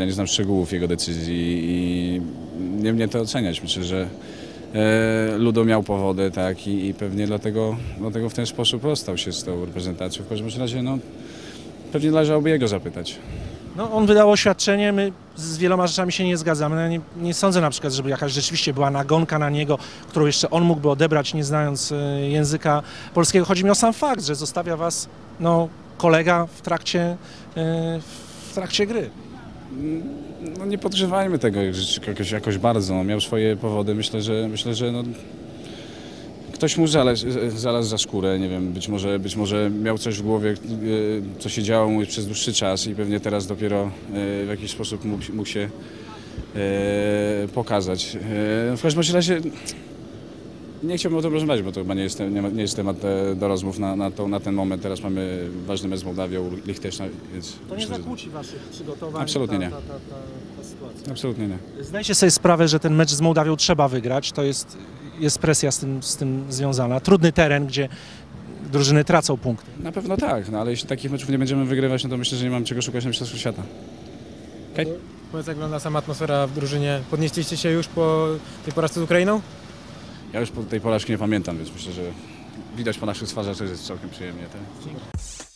Ja nie znam szczegółów jego decyzji i nie mnie to oceniać. Myślę, że e, Ludo miał powody, tak, i, pewnie dlatego, dlatego w ten sposób rozstał się z tą reprezentacją. W każdym razie, no, pewnie należałoby jego zapytać. No, on wydał oświadczenie, my z wieloma rzeczami się nie zgadzamy. No, nie, nie sądzę na przykład, żeby jakaś rzeczywiście była nagonka na niego, którą jeszcze on mógłby odebrać, nie znając e, języka polskiego. Chodzi mi o sam fakt, że zostawia was no, kolega w trakcie, e, w trakcie gry. No, nie podgrzewajmy tego jakoś, jakoś bardzo. No, miał swoje powody. Myślę, że, myślę, że no, ktoś mu zalazł, zalazł za skórę. Nie wiem, być może, być może miał coś w głowie, e, co się działo mu przez dłuższy czas i pewnie teraz dopiero e, w jakiś sposób mógł, mógł się e, pokazać. W każdym razie nie chciałbym o tym rozmawiać, bo to chyba nie jest, nie, ma- nie jest temat e, do rozmów na, na, to, na ten moment. Teraz mamy ważny mecz z Mołdawią, Liechtenstein, więc To nie zakłóci waszych przygotowań. Absolutnie ta, nie. Ta, ta, ta, ta sytuacja. Absolutnie nie. Zdajcie sobie sprawę, że ten mecz z Mołdawią trzeba wygrać. To jest, jest presja z tym, z tym związana. Trudny teren, gdzie drużyny tracą punkty. Na pewno tak, no ale jeśli takich meczów nie będziemy wygrywać, no to myślę, że nie mam czego szukać na Mistrzostwach Świata. Powiedz, jak wygląda sama atmosfera w drużynie? Podnieśliście się już po tej porażce z Ukrainą? Ja już po tej porażki nie pamiętam, więc myślę, że widać po naszych twarzach, że jest całkiem przyjemnie. Tak?